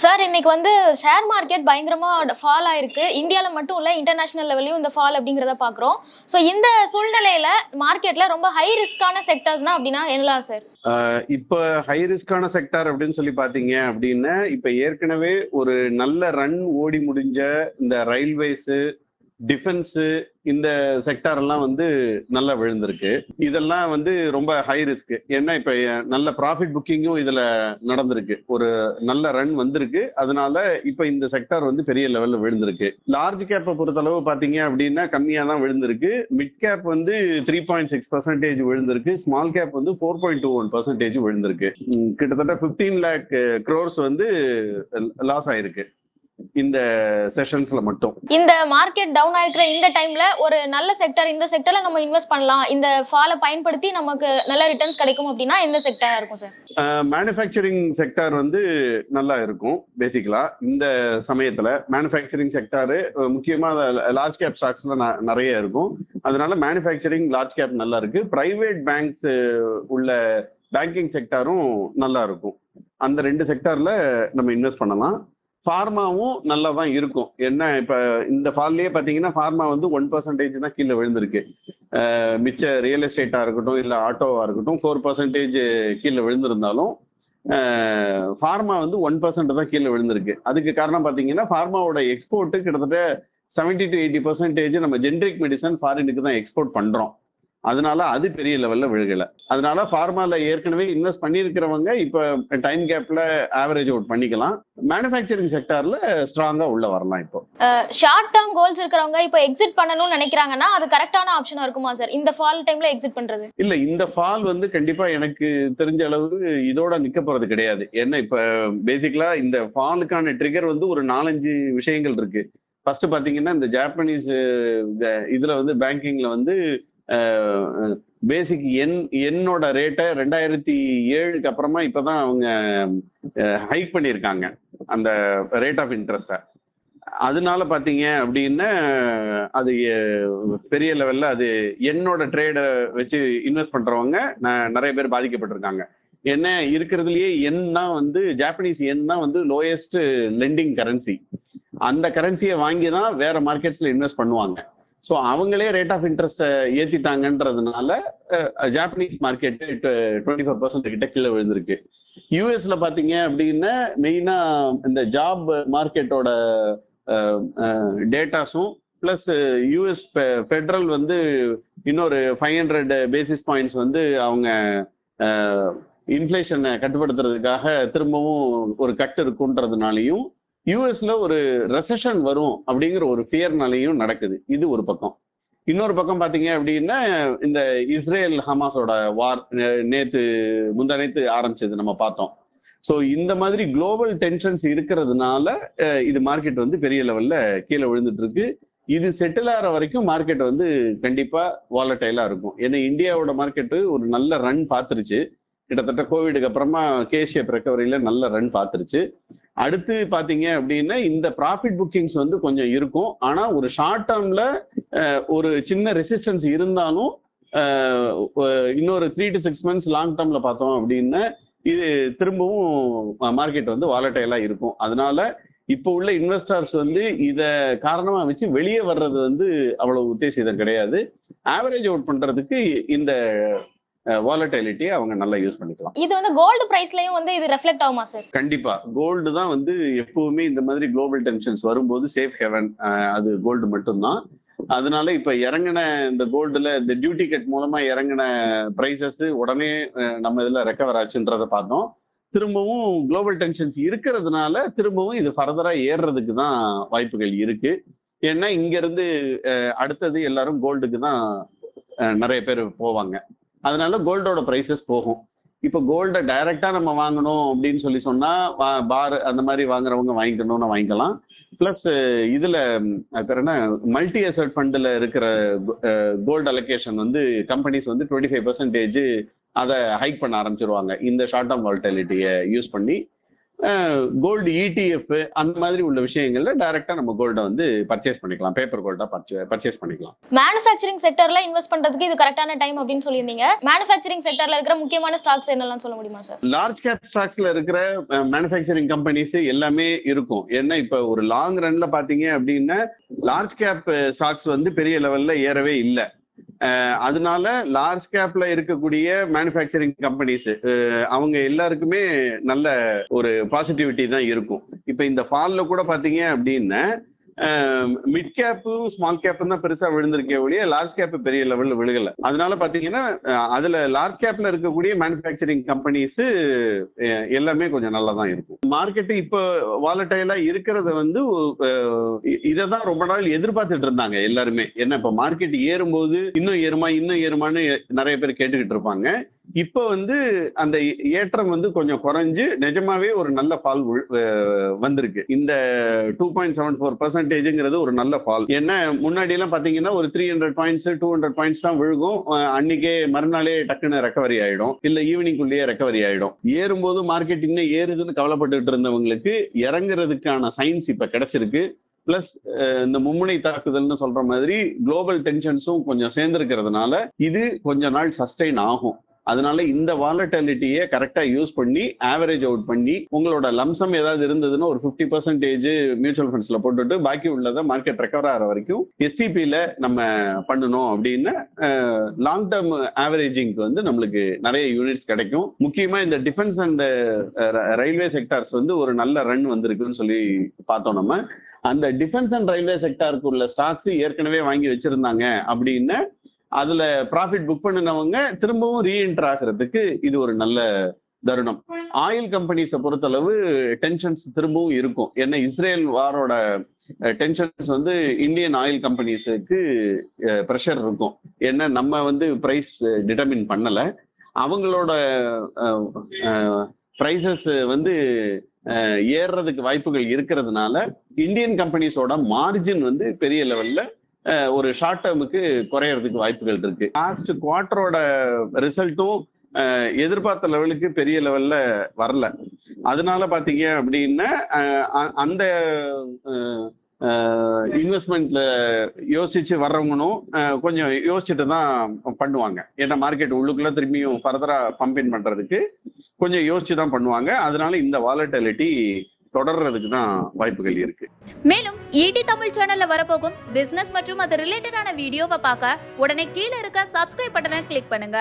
Sir இன்னைக்கு வந்து share market பயங்கரமா ஃபால் ஆயிருக்கு. இந்தியாவில் மட்டும் இல்லை இன்டர்நேஷனல் லெவலையும் இந்த ஃபால் அப்படிங்கிறத பாக்குறோம். ஸோ இந்த சூழ்நிலையில மார்க்கெட்ல ரொம்ப ஹை ரிஸ்கான செக்டர்ஸ்னா அப்படின்னா என்னலாம் சார்? இப்போ ஹை ரிஸ்கான செக்டார் அப்படின்னு சொல்லி பார்த்தீங்க அப்படின்னா இப்போ ஏற்கனவே ஒரு நல்ல ரன் ஓடி முடிஞ்ச இந்த ரயில்வேஸு டிஃபென்ஸு இந்த செக்டார் எல்லாம் வந்து நல்லா விழுந்திருக்கு. இதெல்லாம் வந்து ரொம்ப ஹை ரிஸ்க் ஏன்னா இப்போ நல்ல ப்ராஃபிட் புக்கிங்கும் இதில் நடந்திருக்கு. ஒரு நல்ல ரன் வந்திருக்கு. அதனால இப்போ இந்த செக்டார் வந்து பெரிய லெவலில் விழுந்திருக்கு. லார்ஜ் கேப்பை பொறுத்தளவு பார்த்தீங்க அப்படின்னா கம்மியாக தான் விழுந்திருக்கு. மிட் கேப் வந்து த்ரீ பாயிண்ட் சிக்ஸ் பர்சன்டேஜ் விழுந்திருக்கு. ஸ்மால் கேப் வந்து four point two one percentage விழுந்திருக்கு. கிட்டத்தட்ட ஃபிஃப்டீன் லேக் க்ரோர்ஸ் வந்து லாஸ் ஆயிருக்கு. இந்த செஷன்ஸ்ல மட்டும். இந்த மார்க்கெட் டவுன் ஆயிருக்கிற இந்த டைம்ல ஒரு நல்ல செக்டர் இந்த செக்டர்ல நம்ம இன்வெஸ்ட் பண்ணலாம். இந்த ஃபாலை பயன்படுத்தி நமக்கு நல்ல ரிட்டர்ன்ஸ் கிடைக்கும் அப்படின்னா எந்த செக்டரா இருக்கும் சார் மேனுஃபேக்சரிங் செக்டார் வந்து நல்லா இருக்கும் பேசிக்கலா இந்த சமயத்துல மேனுஃபேக்சரிங் செக்டாரு முக்கியமா லார்ஜ் கேப் ஸ்டாக்ஸ்ல நிறைய இருக்கும். அதனால மேனுஃபேக்சரிங் லார்ஜ் கேப் நல்லா இருக்கு. பிரைவேட் பேங்க்ஸ் உள்ள பேங்கிங் செக்டாரும் நல்லா இருக்கும். அந்த ரெண்டு செக்டார்ல நம்ம இன்வெஸ்ட் பண்ணலாம். ஃபார்மாவும் நல்லா தான் இருக்கும். என்ன இப்போ இந்த ஃபால்லேயே பார்த்தீங்கன்னா ஃபார்மா வந்து ஒன் பர்சன்டேஜ் தான் கீழே விழுந்திருக்கு. மிச்ச ரியல் எஸ்டேட்டாக இருக்கட்டும் இல்லை ஆட்டோவாக இருக்கட்டும் ஃபோர் பர்சன்டேஜ் கீழே விழுந்திருந்தாலும் ஃபார்மா வந்து ஒன் பர்சன்ட் தான் கீழே விழுந்திருக்கு. அதுக்கு காரணம் பார்த்தீங்கன்னா ஃபார்மாவோட எக்ஸ்போர்ட்டு கிட்டத்தட்ட செவன்ட்டி டு எயிட்டி பர்சன்டேஜ் நம்ம ஜென்ரிக் மெடிசன் ஃபாரினுக்கு தான் எக்ஸ்போர்ட் பண்ணுறோம் அதனால அது பெரிய லெவலில் விழுகலை. அதனால ஃபார்மாவில் ஏற்கனவே இன்வெஸ்ட் பண்ணியிருக்கிறவங்க இப்போ டைம் கேப்பில் ஆவரேஜ் அவுட் பண்ணிக்கலாம். மேனுஃபேக்சரிங் செக்டாரில் ஸ்ட்ராங்காக உள்ள வரலாம் இப்போ. ஷார்ட் டேர்ம் கோல்ஸ் இருக்கிறவங்க இப்போ எக்ஸிட் பண்ணணும்னு நினைக்கிறாங்கன்னா அது கரெக்டான ஆப்ஷனா இருக்குமா சார் இந்த ஃபால் டைம்ல எக்ஸிட் பண்றது. இல்ல இந்த ஃபால் வந்து கண்டிப்பா எனக்கு தெரிஞ்ச அளவு இதோட நிக்க போறது கிடையாது. ஏன்னா இப்ப பேசிக்கலா இந்த ஃபாலுக்கான ட்ரிகர் வந்து ஒரு நாலஞ்சு விஷயங்கள் இருக்கு. ஃபர்ஸ்ட் பாத்தீங்கன்னா இந்த ஜாப்பனீஸ் இதுல வந்து பேங்கிங்ல வந்து பேசிக் என் என்னோட ரேட்டை ரெண்டாயிரத்தி ஏழுக்கு அப்புறமா இப்பதான் அவங்க ஹைக் பண்ணியிருக்காங்க. அந்த ரேட் ஆஃப் இன்ட்ரெஸ்ட்டை அதனால பார்த்தீங்க அப்படின்னா அது பெரிய லெவலில் அது என்னோட ட்ரேடை வச்சு இன்வெஸ்ட் பண்ணுறவங்க நான் நிறைய பேர் பாதிக்கப்பட்டிருக்காங்க. என்ன இருக்கிறதுலையே என் தான் வந்து ஜாப்பனீஸ் என் தான் வந்து லோயஸ்ட் லெண்டிங் கரன்சி அந்த கரன்சியை வாங்கி தான் வேற மார்க்கெட்ஸில் இன்வெஸ்ட் பண்ணுவாங்க. ஸோ அவங்களே ரேட் ஆஃப் இன்ட்ரெஸ்ட்டை ஏற்றிட்டாங்கன்றதுனால Japanese market twenty four percent கிட்ட கீழே விழுந்திருக்கு. யூஎஸ்ல பார்த்தீங்க அப்படின்னா மெயினாக இந்த ஜாப் மார்க்கெட்டோட டேட்டாஸும் ப்ளஸ் யூஎஸ் ஃபெட்ரல் வந்து இன்னொரு ஃபைவ் ஹண்ட்ரட் பேசிஸ் பாயிண்ட்ஸ் வந்து அவங்க இன்ஃப்ளேஷனை கட்டுப்படுத்துறதுக்காக திரும்பவும் ஒரு கட்டு இருக்குன்றதுனாலையும் யூஎஸ்ல ஒரு ரெசஷன் வரும் அப்படிங்கிற ஒரு ஃபியர்னாலையும் நடக்குது. இது ஒரு பக்கம். இன்னொரு பக்கம் பார்த்தீங்க அப்படின்னா இந்த இஸ்ரேல் ஹமாஸோட வார் நேற்று முந்தா நேற்று ஆரம்பிச்சது நம்ம பார்த்தோம். ஸோ இந்த மாதிரி குளோபல் டென்ஷன்ஸ் இருக்கிறதுனால இது மார்க்கெட் வந்து பெரிய லெவல்ல கீழே விழுந்துட்டு இருக்கு. இது செட்டில் ஆகிற வரைக்கும் மார்க்கெட் வந்து கண்டிப்பாக வாலட்டைலா இருக்கும். ஏன்னா இந்தியாவோட மார்க்கெட்டு ஒரு நல்ல ரன் பார்த்துருச்சு. கிட்டத்தட்ட கோவிடுக்கு அப்புறமா கேஷியப் ரெக்கவரியில் நல்ல ரன் பார்த்துருச்சு. அடுத்து பார்த்தீங்க அப்படின்னா இந்த ப்ராஃபிட் புக்கிங்ஸ் வந்து கொஞ்சம் இருக்கும். ஆனால் ஒரு ஷார்ட் டேர்மில் ஒரு சின்ன ரெசிஸ்டன்ஸ் இருந்தாலும் இன்னொரு three to six months long டேர்மில் பார்த்தோம் அப்படின்னா இது திரும்பவும் மார்க்கெட் வந்து வாலட்டைலாக இருக்கும். அதனால இப்போ உள்ள இன்வெஸ்டர்ஸ் வந்து இதை காரணமாக வச்சு வெளியே வர்றது வந்து அவ்வளோ உத்தேசிதம் கிடையாது. ஆவரேஜ் அவுட் பண்ணுறதுக்கு இந்த வாலட்டைலிட்டியை அவங்க நல்லா யூஸ் பண்ணிக்கலாம். இது வந்து கோல்டு பிரைஸ்லயும் வந்து இது ரெஃப்ளெக்ட் ஆகுமா சார் கண்டிப்பா. கோல்டு தான் வந்து எப்பவுமே இந்த மாதிரி குளோபல் டென்ஷன்ஸ் வரும்போது சேஃப் ஹெவன் அது கோல்டு மட்டும்தான். அதனால இப்ப இறங்கின இந்த கோல்டுல இந்த டியூட்டி கட் மூலமா இறங்கின பிரைசஸ் உடனே நம்ம இதுல ரெக்கவர் ஆச்சுன்றதை பார்த்தோம். திரும்பவும் குளோபல் டென்ஷன்ஸ் இருக்கிறதுனால திரும்பவும் இது ஃபர்தரா ஏறுறதுக்கு தான் வாய்ப்புகள் இருக்கு. ஏன்னா இங்க இருந்து அடுத்தது எல்லாரும் கோல்டுக்கு தான் நிறைய பேர் போவாங்க. அதனால கோல்டோட ப்ரைஸஸ் போகும். இப்போ கோல்டை டைரக்டா நம்ம வாங்கணும் அப்படின்னு சொல்லி சொன்னா வா- பார் அந்த மாதிரி வாங்குறவங்க வாங்கிக்கணும்னு வாங்கிக்கலாம். ப்ளஸ் இதுல பேர் என்ன? மல்டி அசட் ஃபண்டில் இருக்கிற கோல்டு அலோகேஷன் வந்து கம்பெனிஸ் வந்து டுவெண்ட்டி ஃபைவ் பர்சன்டேஜ் அதை ஹைக் பண்ண ஆரம்பிச்சிருவாங்க. இந்த ஷார்ட் டேர்ம் வால்டலிட்டியை யூஸ் பண்ணி கோல்டு இடிஎஃப் அந்த மாதிரி உள்ள விஷயங்கள்ல டைரக்டா நம்ம கோல்டை வந்து பர்ச்சேஸ் பண்ணிக்கலாம். பேப்பர் கோல்டா பர்ச்சேஸ் பண்ணிக்கலாம். மேனுஃபேக்சரிங் செக்டர்ல இன்வெஸ்ட் பண்றதுக்கு இது கரெக்டான டைம் அப்படின்னு சொல்லியிருந்தீங்க. மேனுஃபேக்சரிங் செக்டர்ல இருக்கிற முக்கியமான ஸ்டாக்ஸ் என்னெல்லாம் சொல்ல முடியுமா சார் லார்ஜ் கேப் ஸ்டாக்ஸ்ல இருக்கிற மேனுஃபேக்சரிங் கம்பெனிஸ் எல்லாமே இருக்கும். ஏன்னா இப்ப ஒரு லாங் ரன்ல பாத்தீங்க அப்படின்னா லார்ஜ் கேப் ஸ்டாக்ஸ் வந்து பெரிய லெவல்ல ஏறவே இல்லை. அதனால லார்ஜ் கேப்ல இருக்கக்கூடிய மேனுஃபேக்சரிங் கம்பெனிஸ் அவங்க எல்லாருக்குமே நல்ல ஒரு பாசிட்டிவிட்டி தான் இருக்கும். இப்போ இந்த ஃபாலில் கூட பார்த்தீங்க அப்படின்னா மிட் கேப்பும் ஸ்மால் கேப்பும் தான் பெருசா விழுந்திருக்கே ஒழிய லார்ஜ் கேப் பெரிய லெவல்ல விழுகல. அதனால பாத்தீங்கன்னா அதில் அதுல லார்ஜ் கேப்ல இருக்கக்கூடிய மேனுஃபேக்சரிங் கம்பெனிஸ் எல்லாமே கொஞ்சம் நல்லா தான் இருக்கும். மார்க்கெட் இப்போ வாலட்டைலா இருக்கிறத வந்து இதை தான் ரொம்ப நாள் எதிர்பார்த்துட்டு இருந்தாங்க எல்லாருமே. என்ன இப்போ மார்க்கெட் ஏறும்போது இன்னும் ஏறுமா இன்னும் ஏறுமான்னு நிறைய பேர் கேட்டுக்கிட்டு இருப்பாங்க. இப்போ வந்து அந்த ஏற்றம் வந்து கொஞ்சம் குறைஞ்சு நிஜமாவே ஒரு நல்ல ஃபால் வந்திருக்கு. இந்த டூ பாயிண்ட் செவன் ஃபோர் பர்சன்டேஜுங்கிறது ஒரு நல்ல ஃபால் என்ன முன்னாடி எல்லாம் பாத்தீங்கன்னா ஒரு three hundred points two hundred points தான் விழுகும். அன்னைக்கே மறுநாளே டக்குன்னு ரெக்கவரி ஆயிடும். இல்ல ஈவினிங்குள்ளேயே ரெக்கவரி ஆயிடும். ஏறும்போது மார்க்கெட் இன்னும் ஏறுதுன்னு கவலைப்பட்டு இருந்தவங்களுக்கு இறங்குறதுக்கான சயின்ஸ் இப்ப கிடைச்சிருக்கு. பிளஸ் இந்த மும்முனை தாக்குதல்னு சொல்ற மாதிரி குளோபல் டென்ஷன்ஸும் கொஞ்சம் சேர்ந்துருக்கிறதுனால இது கொஞ்ச நாள் சஸ்டெயின் ஆகும். அதனால இந்த வாலட்டாலிட்டியை கரெக்டாக யூஸ் பண்ணி ஆவரேஜ் அவுட் பண்ணி உங்களோட லம்சம் ஏதாவது இருந்ததுன்னா ஒரு ஃபிஃப்டி பர்சன்டேஜ் மியூச்சுவல் ஃபண்ட்ஸில் போட்டுட்டு பாக்கி உள்ளதை மார்க்கெட் ரெக்கவர் ஆகிற வரைக்கும் எஸ்டிபியில் நம்ம பண்ணணும் அப்படின்னு லாங் டேர்ம் ஆவரேஜிங்க்கு வந்து நம்மளுக்கு நிறைய யூனிட்ஸ் கிடைக்கும். முக்கியமாக இந்த டிஃபென்ஸ் அண்ட் ரயில்வே செக்டார்ஸ் வந்து ஒரு நல்ல ரன் வந்திருக்குன்னு சொல்லி பார்த்தோம் நம்ம. அந்த டிஃபென்ஸ் அண்ட் ரயில்வே செக்டாருக்கு உள்ள ஸ்டாக்ஸ் ஏற்கனவே வாங்கி வச்சிருந்தாங்க அப்படின்னு அதுல ப்ராஃபிட் புக் பண்ணினவங்க திரும்பவும் ரீஎன்டர் ஆகிறதுக்கு இது ஒரு நல்ல தருணம். ஆயில் கம்பெனிஸை பொறுத்தளவு டென்ஷன்ஸ் திரும்பவும் இருக்கும். ஏன்னா இஸ்ரேல் வாரோட டென்ஷன்ஸ் வந்து இந்தியன் ஆயில் கம்பெனிஸுக்கு ப்ரெஷர் இருக்கும். ஏன்னா நம்ம வந்து ப்ரைஸ் டிட்டர்மின் பண்ணல. அவங்களோட ப்ரைசஸ் வந்து ஏறுறதுக்கு வாய்ப்புகள் இருக்கிறதுனால இந்தியன் கம்பெனிஸோட மார்ஜின் வந்து பெரிய லெவல்ல ஒரு ஷார்ட் டேர்முக்கு குறையறதுக்கு வாய்ப்புகள் இருக்கு. லாஸ்ட் குவார்டரோட ரிசல்ட்டும் எதிர்பார்த்த லெவலுக்கு பெரிய லெவல்ல வரல. அதனால பாத்தீங்க அப்படின்னா அ- அந்த இன்வெஸ்ட்மெண்ட்ல யோசிச்சு வர்றவங்களும் கொஞ்சம் யோசிச்சுட்டு தான் பண்ணுவாங்க. ஏன்னா மார்க்கெட் உள்ளுக்குள்ள திரும்பியும் ஃபர்தரா பம்பின் பண்றதுக்கு கொஞ்சம் யோசிச்சு தான் பண்ணுவாங்க. அதனால இந்த வாலட்டிலிட்டி தொடர்றதுக்கு தான் வாய்ப்புகள் இருக்கு. மேலும் ஈடி தமிழ் சேனல்ல வரப்போகும் பிசினஸ் மற்றும் அது ரிலேட்டடான வீடியோவை பார்க்க உடனே கீழே இருக்க சப்ஸ்கிரைப் பட்டனை கிளிக் பண்ணுங்க.